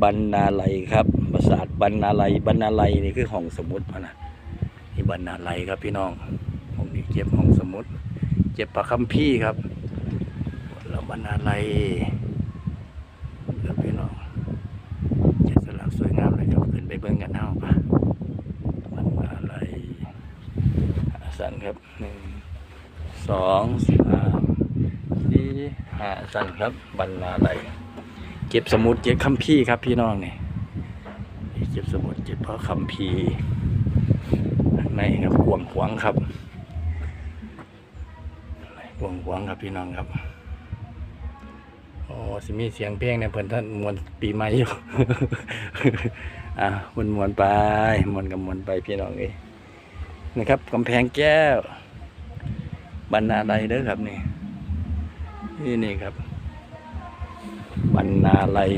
บรรณาลัยครับปราสาทบรรณาลัยบรรณาลัยนี่คือห้องสมุดนะนี่บรรณาลัยครับพี่น้องห้องนี้เก็บห้องสมุด เก็บปากคำพี่ครับแล้วบรรณาลัยครับพี่น้องเจ็ดสลักสวยงามเลยครับขึ้นไปเบิ่งกันเอาปะบรรณาลัยสันครับหนึ่งสองสามสี่ห้าสันครับบรรณาลัย เก็บสมุดเก็บคัมภีร์ครับพี่น้องนี่เก็บสมุดเก็บพระคัมภีร์ในครับกวงขวางครับกวงขวางครับพี่น้องครับโอ้สิมีเสียงเพลงในเพิ่นท่านมวนปีใหม่อยู่อะมวนมวนไปมวนกับมวนไปพี่น้องเอ้ยนะครับกำแพงแก้วบรรณาใดเด้อครับนี่นี่นี่ครับ บรรณาลัย